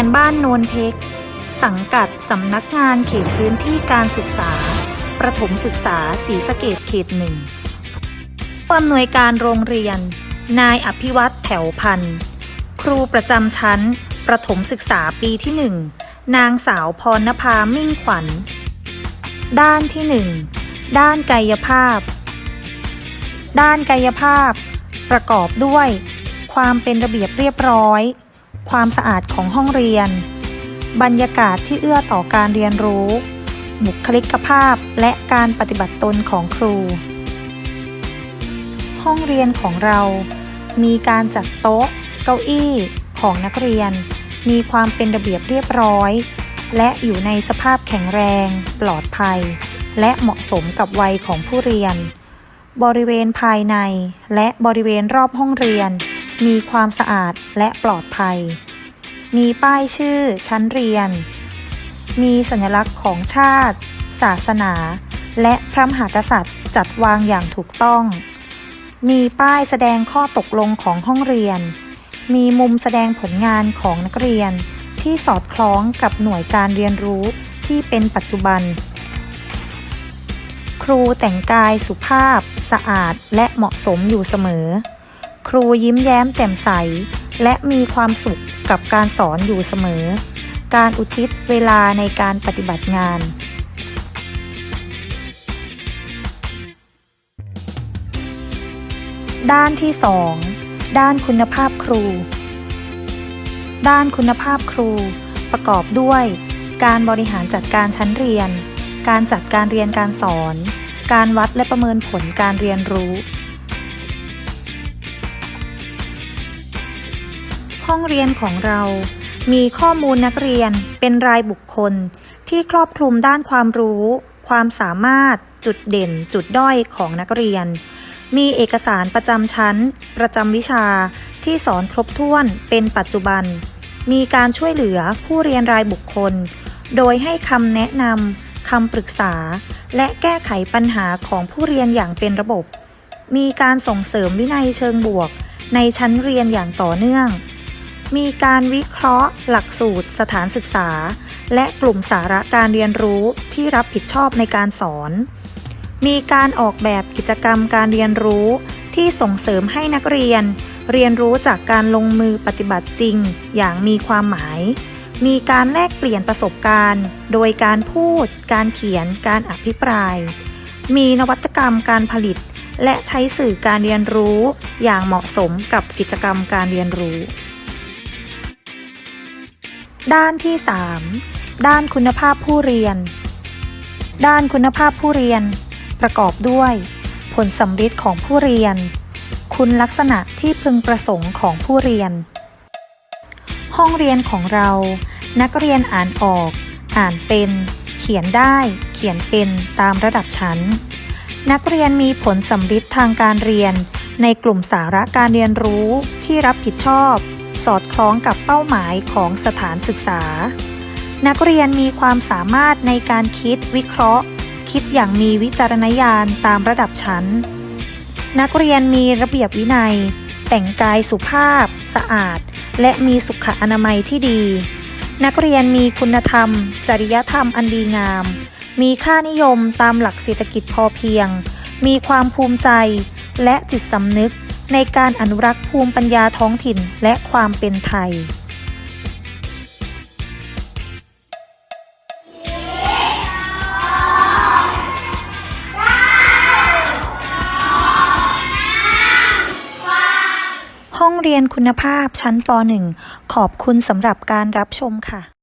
ียนบ้านโนนเพกสังกัดสำนักงานเขตพื้นที่การศึกษา ประถมศึกษาศรีสะเกดเขตหนึ่งผู้อำนวยการโรงเรียน นายอภิวัตแถวพันธ์ครูประจำชั้น ประถมศึกษาปีที่หนึ่งนางสาวพรณภามิ่งขวัญ ด้านที่หนึ่งด้านกายภาพ ด้านกายภาพ ประกอบด้วย ความเป็นระเบียบเรียบร้อย ความสะอาดของห้องเรียน บรรยากาศที่เอื้อต่อการเรียนรู้ บุคลิกภาพและการปฏิบัติตนของครู ห้องเรียนของเรา มีการจัดโต๊ะ เก้าอี้ของนักเรียน มีความเป็นระเบียบเรียบร้อย และอยู่ในสภาพแข็งแรง ปลอดภัย และเหมาะสมกับวัยของผู้เรียน บริเวณภายในและบริเวณรอบห้องเรียน มีความสะอาดและปลอดภัย มีป้ายชื่อชั้นเรียน มีสัญลักษณ์ของชาติ ศาสนา และพระมหากษัตริย์จัดวางอย่างถูกต้อง มีป้ายแสดงข้อตกลงของห้องเรียน มีมุมแสดงผลงานของนักเรียน ที่สอดคล้องกับหน่วยการเรียนรู้ที่เป็นปัจจุบัน ครูแต่งกายสุภาพ สะอาดและเหมาะสมอยู่เสมอ ครูยิ้มแย้มแจ่มใส และมีความสุขกับการสอนอยู่เสมอ การอุทิศเวลาในการปฏิบัติงาน ด้านที่ 2 ด้านคุณภาพครู ด้านคุณภาพครู ประกอบด้วย การบริหารจัดการชั้นเรียน การจัดการเรียนการสอน การวัดและประเมินผลการเรียนรู้ ห้องเรียนของเรา มีข้อมูลนักเรียนเป็นรายบุคคล ที่ครอบคลุมด้านความรู้ ความสามารถ จุดเด่น จุดด้อยของนักเรียน มีเอกสารประจำชั้น ประจำวิชาที่สอนครบถ้วนเป็นปัจจุบัน มีการช่วยเหลือผู้เรียนรายบุคคล โดยให้คำแนะนำคำปรึกษา และแก้ไขปัญหาของผู้เรียนอย่างเป็นระบบ มีการส่งเสริมวินัยเชิงบวกในชั้นเรียนอย่างต่อเนื่อง มีการวิเคราะห์ หลักสูตร สถานศึกษา และกลุ่มสาระการเรียนรู้ที่รับผิดชอบในการสอน มีการออกแบบกิจกรรมการเรียนรู้ที่ส่งเสริมให้นักเรียน เรียนรู้จากการลงมือปฏิบัติจริง อย่างมีความหมาย มีการแลกเปลี่ยนประสบการณ์ โดยการพูด การเขียน การอภิปราย มีนวัตกรรมการผลิต และใช้สื่อการเรียนรู้ อย่างเหมาะสมกับกิจกรรมการเรียนรู้ ด้านที่ 3 ด้านคุณภาพผู้เรียน ด้านคุณภาพผู้เรียน ประกอบด้วย ผลสำฤทธิ์ของผู้เรียน คุณลักษณะที่พึงประสงค์ของผู้เรียน ห้องเรียนของเรา นักเรียนอ่านออก อ่านเป็น เขียนได้ เขียนเป็นตามระดับชั้น นักเรียนมีผลสำฤทธิ์ทางการเรียน ในกลุ่มสาระการเรียนรู้ที่รับผิดชอบ สอดคล้องกับเป้าหมายของสถานศึกษา นักเรียนมีความสามารถในการคิดวิเคราะห์ คิดอย่างมีวิจารณญาณตามระดับชั้น นักเรียนมีระเบียบวินัย แต่งกายสุภาพ สะอาด และมีสุขอนามัยที่ดี นักเรียนมีคุณธรรม จริยธรรมอันดีงาม มีค่านิยมตามหลักเศรษฐกิจพอเพียง มีความภูมิใจและจิตสำนึก ในการอนุรักษ์ภูมิปัญญาท้องถิ่นและความเป็นไทย ห้องเรียนคุณภาพชั้นป .1 ขอบคุณสำหรับการรับชมค่ะ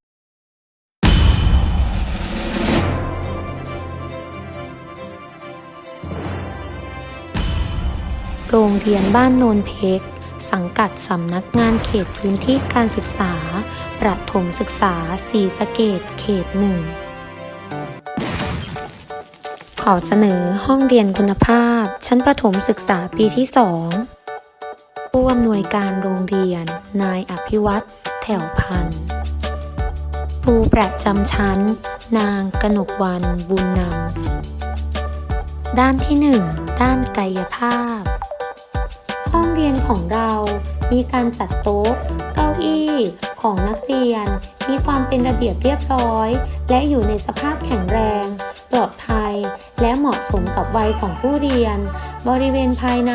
โรงเรียนบ้านโนนเพก สังกัดสำนักงานเขตพื้นที่การศึกษา ประถมศึกษาสีสะเกตเขตหนึ่ง ขอเสนอห้องเรียนคุณภาพ ชั้นประถมศึกษาปีที่สองผู้อำนวยการโรงเรียน นายอภิวัตแถวพันธ์ครูประจำชั้น นางกนกวันบุญนำด้านที่ 1 ด้านกายภาพ ห้องเรียนของเรามีการจัดโต๊ะ เก้าอี้ของนักเรียน มีความเป็นระเบียบเรียบร้อย และอยู่ในสภาพแข็งแรง ปลอดภัย และเหมาะสมกับวัยของผู้เรียน บริเวณภายใน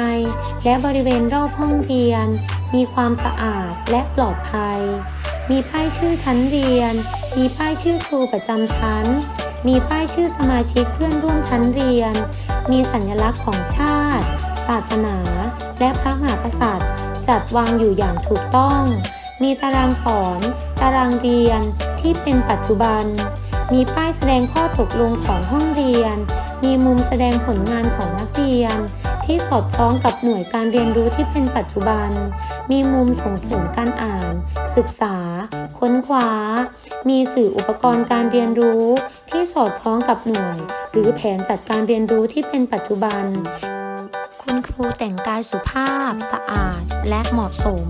และบริเวณรอบห้องเรียน มีความสะอาดและปลอดภัย มีป้ายชื่อชั้นเรียน มีป้ายชื่อครูประจำชั้น มีป้ายชื่อสมาชิกเพื่อนร่วมชั้นเรียน มีสัญลักษณ์ของชาติ ศาสนา และพระมหากษัตริย์ จัดวางอยู่อย่างถูกต้อง มีตารางสอน ตารางเรียนที่เป็นปัจจุบัน มีป้ายแสดงข้อตกลงของห้องเรียน มีมุมแสดงผลงานของนักเรียน ที่สอดคล้องกับหน่วยการเรียนรู้ที่เป็นปัจจุบัน มีมุมส่งเสริมการอ่าน ศึกษา ค้นคว้า มีสื่ออุปกรณ์การเรียนรู้ที่สอดคล้องกับหน่วย หรือแผนจัดการเรียนรู้ที่เป็นปัจจุบัน ครูแต่งกายสุภาพ สะอาด และเหมาะสม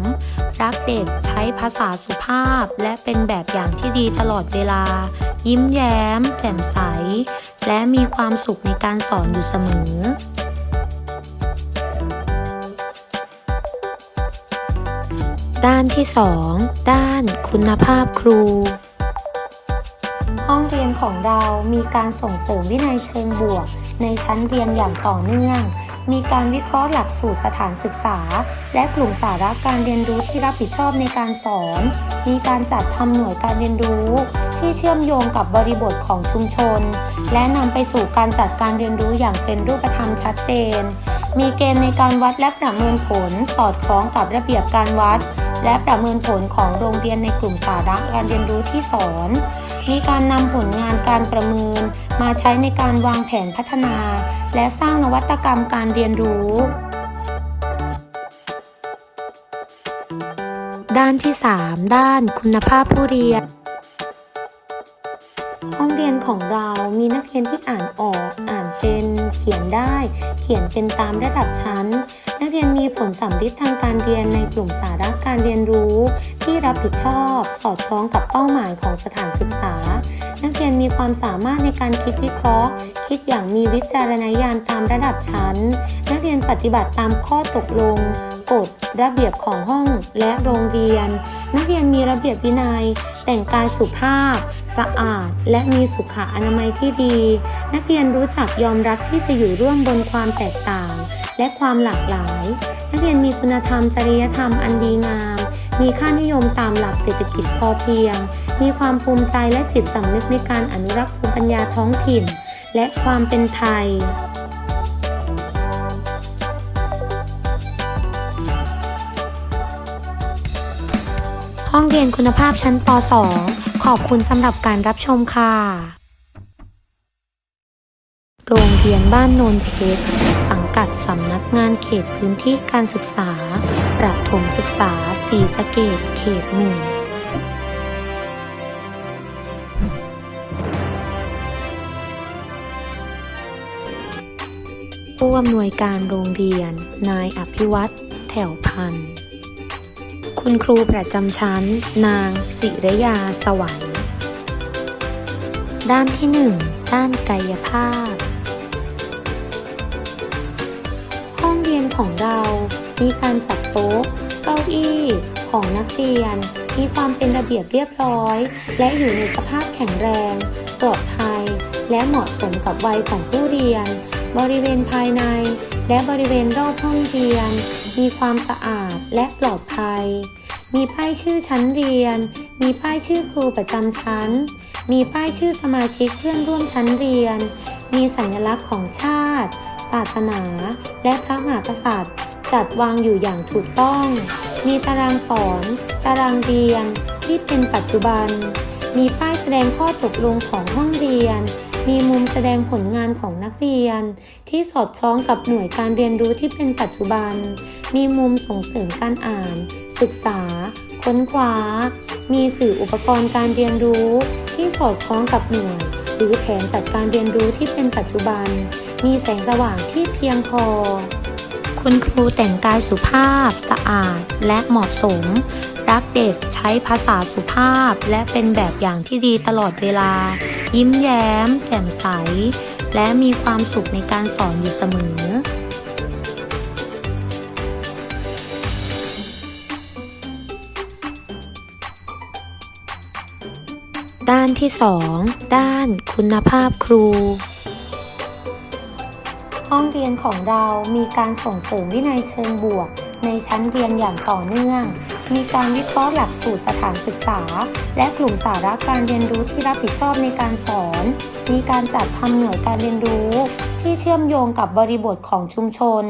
รักเด็กใช้ภาษาสุภาพ และเป็นแบบอย่างที่ดีตลอดเวลา ยิ้มแย้ม แจ่มใส และมีความสุขในการสอนอยู่เสมอด้านที่ 2 ด้านคุณภาพครู ห้องเรียนของเรามีการส่งเสริมวินัยเชิงบวก ในชั้นเรียนอย่างต่อเนื่อง มีการวิเคราะห์หลักสูตรสถานศึกษา และกลุ่มสาระการเรียนรู้ที่รับผิดชอบในการสอน มีการจัดทำหน่วยการเรียนรู้ ที่เชื่อมโยงกับบริบทของชุมชน และนำไปสู่การจัดการเรียนรู้อย่างเป็นรูปธรรมชัดเจน มีเกณฑ์ในการวัดและประเมินผลสอดคล้องกับระเบียบการวัด และประเมินผลของโรงเรียนในกลุ่มสาระการเรียนรู้ที่สอน มีการนำผลงานการประเมิน มาใช้ในการวางแผนพัฒนา และสร้างนวัตกรรมการเรียนรู้ ด้านที่ 3 ด้านคุณภาพผู้เรียน ห้องเรียนของเรามีนักเรียนที่อ่านออก อ่านเป็น เขียนได้ เขียนเป็นตามระดับชั้น นักเรียนมีผลสัมฤทธิ์ทางการเรียนในกลุ่มสาระการเรียนรู้ ที่รับผิดชอบ สอดคล้องกับเป้าหมายของสถานศึกษา นักเรียนมีความสามารถในการคิดวิเคราะห์ คิดอย่างมีวิจารณญาณตามระดับชั้น นักเรียนปฏิบัติตามข้อตกลงกฎระเบียบของห้องและโรงเรียน นักเรียนมีระเบียบวินัย แต่งกายสุภาพ สะอาด และมีสุขอนามัยที่ดี นักเรียนรู้จักยอมรับที่จะอยู่ร่วมบนความแตกต่าง และความหลากหลาย นักเรียนมีคุณธรรมจริยธรรมอันดีงาม มีค่านิยมตามหลักเศรษฐกิจพอเพียง มีความภูมิใจและจิตสำนึกในการอนุรักษ์ภูมิปัญญาท้องถิ่น และความเป็นไทยห้องเรียนคุณภาพชั้นป .2 ขอบคุณสำหรับการรับชมค่ะ โรงเรียนบ้านโนนเพชรสัง กัดสำนักงานเขตพื้นที่การศึกษา ประถมศึกษาสีสะเกตเขตหนึ่งผู้อำนวยการโรงเรียน นายอภิวัตรแถวพันธ์ คุณครูประจำชั้น นางศิรยาสวรรค์ ด้านที่ 1 ด้านกายภาพ ของเรา มีการจัดโต๊ะ เก้าอี้ของนักเรียน มีความเป็นระเบียบเรียบร้อย และอยู่ในสภาพแข็งแรง ปลอดภัย และเหมาะสมกับวัยของผู้เรียน บริเวณภายใน และบริเวณรอบห้องเรียน มีความสะอาดและปลอดภัย มีป้ายชื่อชั้นเรียน มีป้ายชื่อครูประจำชั้น มีป้ายชื่อสมาชิกเพื่อนร่วมชั้นเรียน มีสัญลักษณ์ของชาติ ศาสนา และพระมหากษัตริย์ จัดวางอยู่อย่างถูกต้อง มีตารางสอน ตารางเรียนที่เป็นปัจจุบัน มีป้ายแสดงข้อตกลงของห้องเรียน มีมุมแสดงผลงานของนักเรียน ที่สอดคล้องกับหน่วยการเรียนรู้ที่เป็นปัจจุบัน มีมุมส่งเสริมการอ่าน ศึกษา ค้นคว้า มีสื่ออุปกรณ์การเรียนรู้ที่สอดคล้องกับหน่วยหรือแผนจัดการเรียนรู้ที่เป็นปัจจุบัน มีแสงสว่างที่เพียงพอ คุณครูแต่งกายสุภาพ สะอาด และเหมาะสม รักเด็กใช้ภาษาสุภาพ และเป็นแบบอย่างที่ดีตลอดเวลา ยิ้มแย้ม แจ่มใส และมีความสุขในการสอนอยู่เสมอด้านที่ 2 ด้านคุณภาพครู ห้องเรียนของเรามีการส่งเสริมวินัยเชิงบวก ในชั้นเรียนอย่างต่อเนื่อง มีการวิเคราะห์หลักสูตรสถานศึกษา และกลุ่มสาระการเรียนรู้ที่รับผิดชอบในการสอน มีการจัดทำหน่วยการเรียนรู้ ที่เชื่อมโยงกับบริบทของชุมชน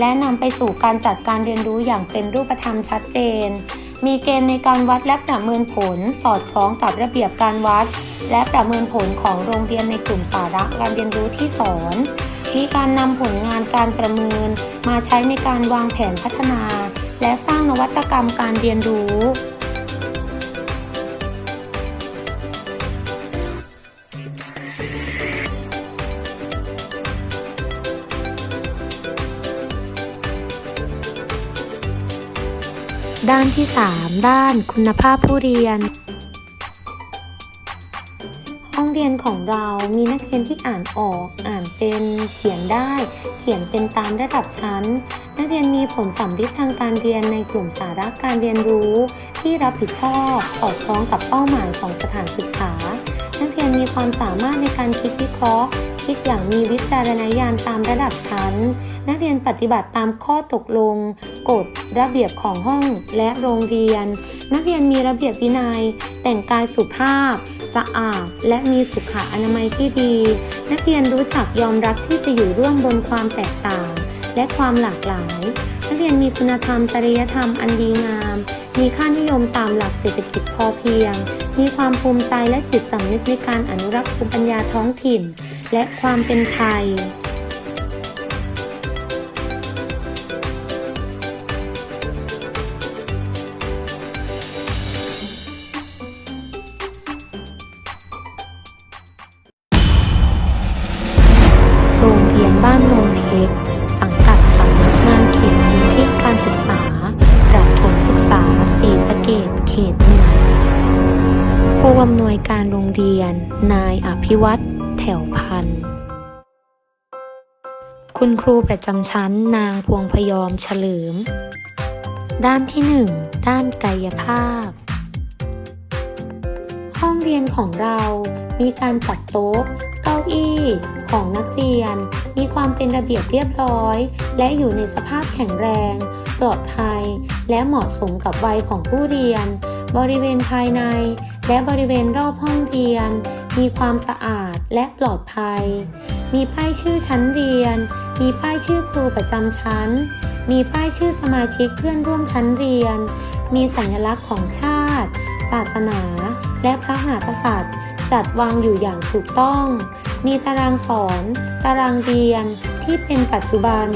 และนำไปสู่การจัดการเรียนรู้อย่างเป็นรูปธรรมชัดเจน มีเกณฑ์ในการวัดและประเมินผล สอดคล้องกับระเบียบการวัด และประเมินผลของโรงเรียนในกลุ่มสาระการเรียนรู้ที่สอน มีการนำผลงานการประเมิน มาใช้ในการวางแผนพัฒนา และสร้างนวัตกรรมการเรียนรู้ ด้านที่ 3 ด้านคุณภาพผู้เรียน เรียนของเรามีนักเรียนที่อ่านออก อ่านเป็นเขียนได้ เขียนเป็นตามระดับชั้น นักเรียนมีผลสัมฤทธิ์ทางการเรียนในกลุ่มสาระการเรียนรู้ ที่รับผิดชอบสอดคล้องกับเป้าหมายของสถานศึกษา นักเรียนมีความสามารถในการคิดวิเคราะห์ คิดอย่างมีวิจารณญาณตามระดับชั้น นักเรียนปฏิบัติตามข้อตกลง กฎระเบียบของห้องและโรงเรียน นักเรียนมีระเบียบวินัย แต่งกายสุภาพ สะอาด และมีสุขอนามัยที่ดี นักเรียนรู้จักยอมรับที่จะอยู่ร่วมบนความแตกต่าง และความหลากหลาย นักเรียนมีคุณธรรมจริยธรรมอันดีงาม มีค่านิยมตามหลักเศรษฐกิจพอเพียง มีความภูมิใจและจิตสำนึกในการอนุรักษ์ภูมิปัญญาท้องถิ่น และความเป็นไทย ภิวัตรแถวพันธ์คุณครูประจำชั้นนางพวงพยอมเฉลิม ด้านที่1ด้านกายภาพ ห้องเรียนของเรามีการจัดโต๊ะ เก้าอี้ของนักเรียน มีความเป็นระเบียบเรียบร้อย และอยู่ในสภาพแข็งแรง ปลอดภัย และเหมาะสมกับวัยของผู้เรียน บริเวณภายใน และบริเวณรอบห้องเรียน มีความสะอาดและปลอดภัย มีป้ายชื่อชั้นเรียน มีป้ายชื่อครูประจำชั้น มีป้ายชื่อสมาชิกเพื่อนร่วมชั้นเรียน มีสัญลักษณ์ของชาติ ศาสนา และพระมหากษัตริย์ จัดวางอยู่อย่างถูกต้อง มีตารางสอน ตารางเรียนที่เป็นปัจจุบัน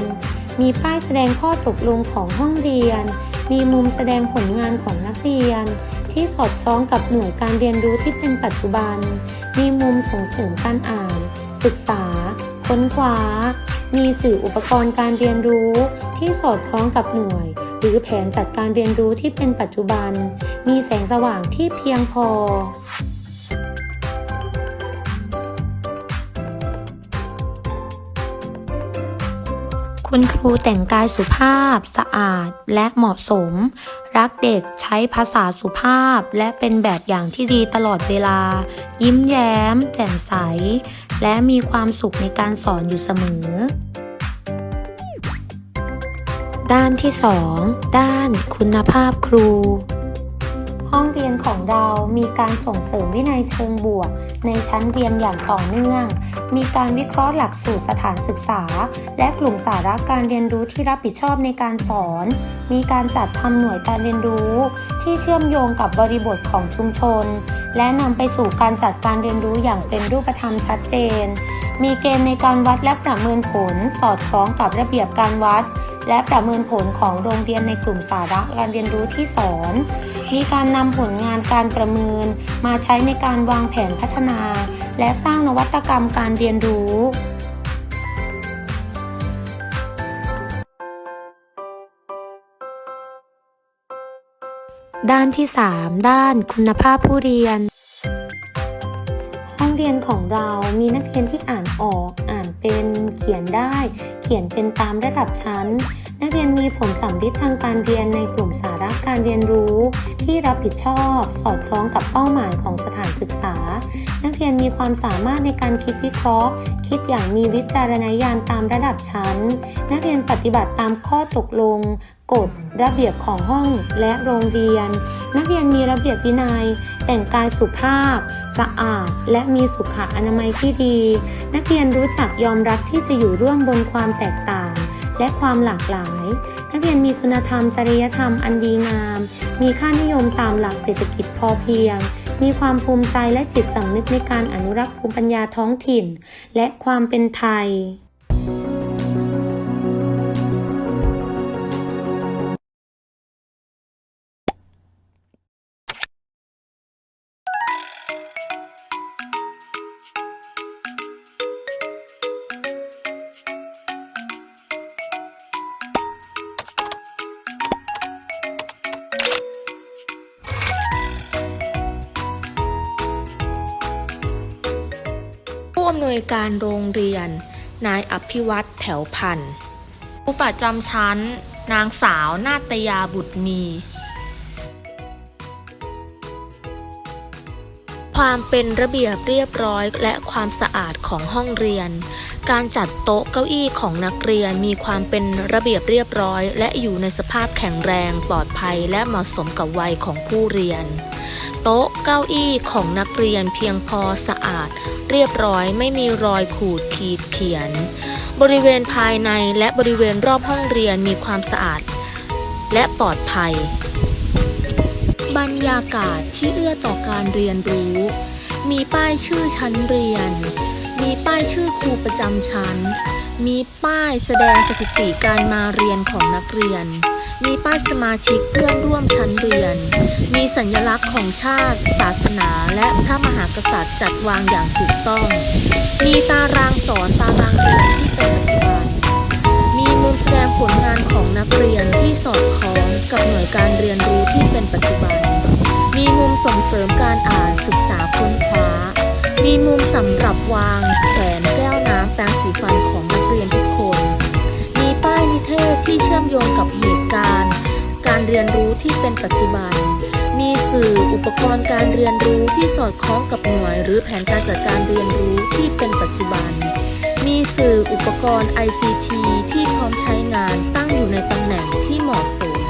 มีป้ายแสดงข้อตกลงของห้องเรียน มีมุมแสดงผลงานของนักเรียน ที่สอดคล้องกับหน่วยการเรียนรู้ที่เป็นปัจจุบัน มีมุมส่งเสริมการอ่าน ศึกษา ค้นคว้า มีสื่ออุปกรณ์การเรียนรู้ ที่สอดคล้องกับหน่วย หรือแผนจัดการเรียนรู้ที่เป็นปัจจุบัน มีแสงสว่างที่เพียงพอ คุณครูแต่งกายสุภาพ สะอาดและเหมาะสม รักเด็กใช้ภาษาสุภาพ และเป็นแบบอย่างที่ดีตลอดเวลา ยิ้มแย้ม แจ่มใส และมีความสุขในการสอนอยู่เสมอ ด้านที่ 2 ด้านคุณภาพครู ห้องเรียนของเรามีการส่งเสริมวินัยเชิงบวก ในชั้นเรียนอย่างต่อเนื่อง มีการวิเคราะห์หลักสูตรสถานศึกษา และกลุ่มสาระการเรียนรู้ที่รับผิดชอบในการสอน มีการจัดทำหน่วยการเรียนรู้ ที่เชื่อมโยงกับบริบทของชุมชน และนำไปสู่การจัดการเรียนรู้อย่างเป็นรูปธรรมชัดเจน มีเกณฑ์ในการวัดและประเมินผลสอดคล้องกับระเบียบการวัด และประเมินผลของโรงเรียนในกลุ่มสาระการเรียนรู้ที่สอน มีการนำผลงานการประเมิน มาใช้ในการวางแผนพัฒนา และสร้างนวัตกรรมการเรียนรู้ด้านที่ 3 ด้านคุณภาพผู้เรียน ห้องเรียนของเรามีนักเรียนที่อ่านออก อ่านเป็น เขียนได้ เขียนเป็นตามระดับชั้น นักเรียนมีผลสัมฤทธิ์ทางการเรียนในกลุ่มสาระการเรียนรู้ ที่รับผิดชอบ สอดคล้องกับเป้าหมายของสถานศึกษา นักเรียนมีความสามารถในการคิดวิเคราะห์ คิดอย่างมีวิจารณญาณตามระดับชั้น นักเรียนปฏิบัติตามข้อตกลงกฎระเบียบของห้องและโรงเรียน นักเรียนมีระเบียบวินัย แต่งกายสุภาพ สะอาด และมีสุขอนามัยที่ดี นักเรียนรู้จักยอมรับที่จะอยู่ร่วมบนความแตกต่าง และความหลากหลาย นักเรียนมีคุณธรรม จริยธรรมอันดีงาม มีค่านิยมตามหลักเศรษฐกิจพอเพียง มีความภูมิใจและจิตสำนึกในการอนุรักษ์ภูมิปัญญาท้องถิ่น และความเป็นไทย การโรงเรียน นายอภิวัตแถวพันธ์ผู้ประจำชั้น นางสาวนาตยาบุตรมี ความเป็นระเบียบเรียบร้อยและความสะอาดของห้องเรียน การจัดโต๊ะเก้าอี้ของนักเรียนมีความเป็นระเบียบเรียบร้อย และอยู่ในสภาพแข็งแรงปลอดภัยและเหมาะสมกับวัยของผู้เรียน โต๊ะเก้าอี้ของนักเรียนเพียงพอสะอาด เรียบร้อยไม่มีรอยขูดขีดเขียน บริเวณภายในและบริเวณรอบห้องเรียนมีความสะอาด และปลอดภัย บรรยากาศที่เอื้อต่อการเรียนรู้ มีป้ายชื่อชั้นเรียน มีป้ายชื่อครูประจำชั้น มีป้ายแสดงสถิติการมาเรียนของนักเรียน มีป้ายสมาชิกเพื่อนร่วมชั้นเรียน มีสัญลักษณ์ของชาติ ศาสนา และพระมหากษัตริย์จัดวางอย่างถูกต้อง มีตารางสอนตารางเรียนที่เป็นปัจจุบัน มีมุมแสดงผลงานของนักเรียนที่สอดคล้องกับหน่วยการเรียนรู้ที่เป็นปัจจุบัน มีมุมส่งเสริมการอ่านศึกษาค้นคว้า มีมุมสำหรับวางแขนแก้วน้ำแปรงสีฟันของ เทศที่เชื่อมโยงกับเหตุการณ์ การเรียนรู้ที่เป็นปัจจุบัน มีสื่ออุปกรณ์การเรียนรู้ที่สอดคล้องกับหน่วย หรือแผนการจัดการเรียนรู้ที่เป็นปัจจุบัน มีสื่ออุปกรณ์ ICT ที่พร้อมใช้งานตั้งอยู่ในตำแหน่งที่เหมาะสม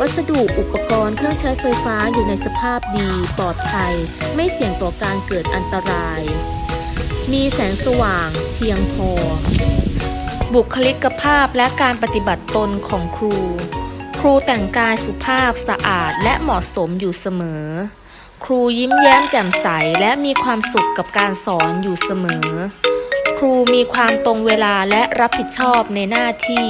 วัสดุอุปกรณ์เครื่องใช้ไฟฟ้าอยู่ในสภาพดีปลอดภัย ไม่เสี่ยงต่อการเกิดอันตราย มีแสงสว่างเพียงพอ บุคลิกภาพและการปฏิบัติตนของครู ครูแต่งกายสุภาพสะอาดและเหมาะสมอยู่เสมอ ครูยิ้มแย้มแจ่มใสและมีความสุขกับการสอนอยู่เสมอ ครูมีความตรงเวลาและรับผิดชอบในหน้าที่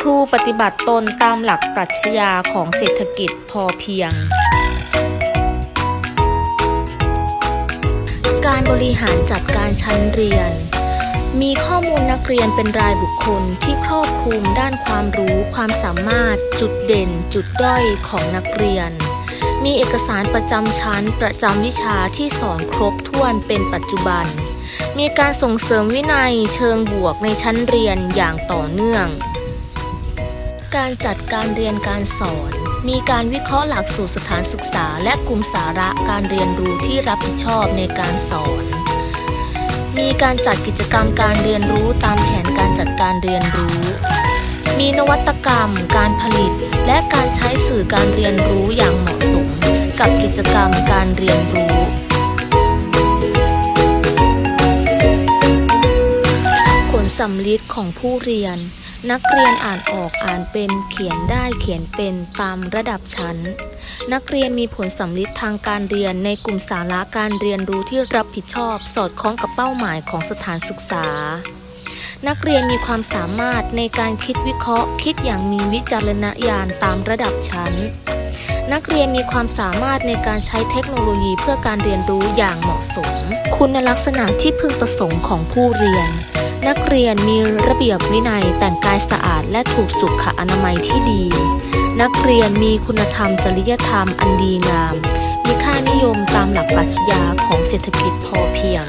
ครูปฏิบัติตนตามหลักปรัชญาของเศรษฐกิจพอเพียงการบริหารจัดการชั้นเรียน มีข้อมูลนักเรียนเป็นรายบุคคลที่ครอบคลุมด้านความรู้ ความสามารถ จุดเด่น จุดด้อยของนักเรียน มีเอกสารประจำชั้นประจำวิชาที่สอนครบถ้วนเป็นปัจจุบัน มีการส่งเสริมวินัยเชิงบวกในชั้นเรียนอย่างต่อเนื่อง การจัดการเรียนการสอน มีการวิเคราะห์หลักสูตรสถานศึกษา และกลุ่มสาระการเรียนรู้ที่รับผิดชอบในการสอน มีการจัดกิจกรรมการเรียนรู้ตามแผนการจัดการเรียนรู้ มีนวัตกรรม การผลิต และการใช้สื่อการเรียนรู้อย่างเหมาะสม กับกิจกรรมการเรียนรู้ผลสำลิดของผู้เรียน นักเรียนอ่านออกอ่านเป็นเขียนได้เขียนเป็นตามระดับชั้น นักเรียนมีผลสำลิดทางการเรียนในกลุ่มสาระการเรียนรู้ที่รับผิดชอบ สอดคล้องกับเป้าหมายของสถานศึกษา นักเรียนมีความสามารถในการคิดวิเคราะห์ คิดอย่างมีวิจารณญาณตามระดับชั้น นักเรียนมีความสามารถในการใช้เทคโนโลยีเพื่อการเรียนรู้อย่างเหมาะสม คุณลักษณะที่พึงประสงค์ของผู้เรียนนักเรียนมีระเบียบวินัยแต่งกายสะอาดและถูกสุขอนามัยที่ดี นักเรียนมีคุณธรรมจริยธรรมอันดีงาม มีค่านิยมตามหลักปรัชญาของเศรษฐกิจพอเพียง